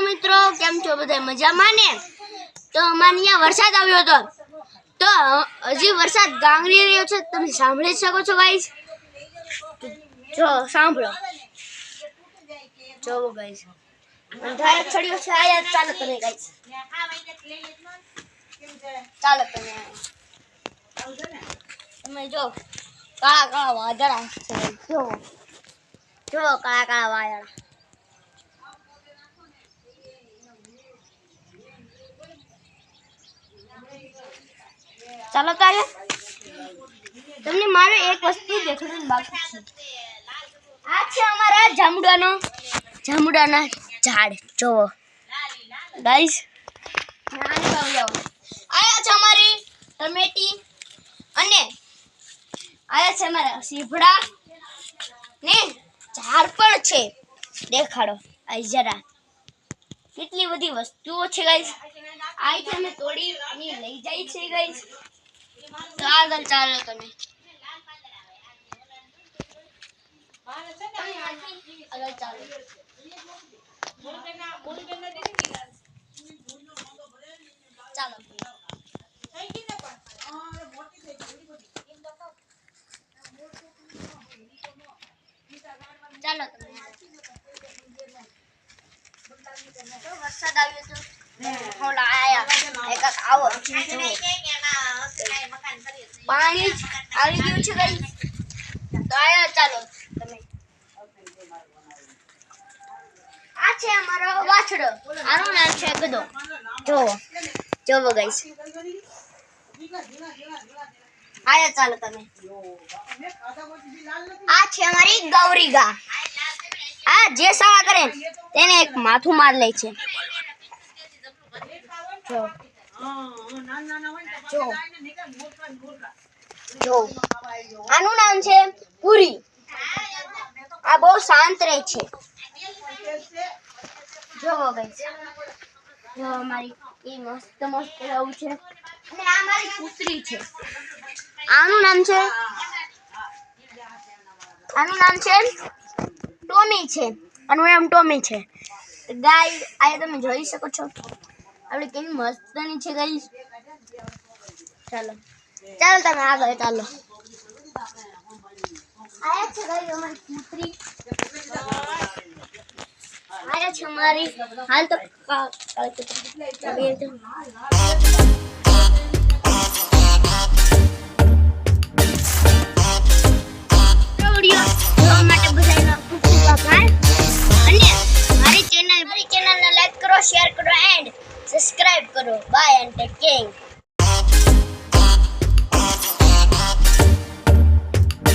કેમ છો બધા મજામાં ને? તો અમારે અહીંયા વરસાદ આવ્યો હતો. તો હજી વરસાદ ગાંગરી રહ્યો છે. તમે સાંભળી શકો છો ગાઈસ જો, સાંભળો. જોવો ગાઈસ ચડ્યો છે, આયા ચાલો તમે ગાઈસ ચાલો તમે તમે જો કાળા કાળા વાદળા જો જો કાળા કાળા વાદળા. ચાલો તારે. તમને મારે એક વસ્તુ દેખાડવાનું બાકી છે. આ છે અમારા જામુડાનો, જામુડાના ઝાડ. જોવો. ગાઈસ આયા છે અમારી ટમેટી અને આયા છે અમારા સીભડા. ને ઝાડ પણ છે. દેખાડો આ જરા. કેટલી બધી વસ્તુઓ છે ગાઈસ આઈ અમે તોડી લઈ જાય છે ગાઈસ આગળ ચાલો તમે. આગળ ચાલો ચાલો ચાલો તમે. તો વરસાદ આવ્યો તો. હોલા આયા. એક આવો. પાણી આવી ગયું છે ગઈ તો આયા ચાલો તમે. આ છે અમારો વાછડો. આનું નામ છે ગધો. જો જોવો ગાઈસ આયા ચાલો તમે. આ છે અમારી ગૌરી ગા. આ જે સવા કરે તેને એક માથું માર લે છે. જો જો જો. આનું નામ છે પુરી. આ બહુ શાંત રહે છે. જોવો ગાઈસ જો અમારી એ મસ્ત મસ્ત રહું છે. આ મારી કૂતરી છે. આનું નામ છે? આનું નામ છે ટોમી છે. આનું નામ ટોમી છે. ગાય આ તમે જોઈ શકો છો. આપણે કેવી મસ્તની છે ગાઈસ ચાલો. ચાલો તમે આગળ ચાલો. આયા છે ગાઈ અમારી કૂતરી આયા છે અમારી. હાલ તો કાલે મારી મારી કરો શેર કરો એન્ડ સબસ્ક્રાઇબ કરો. Bye and take care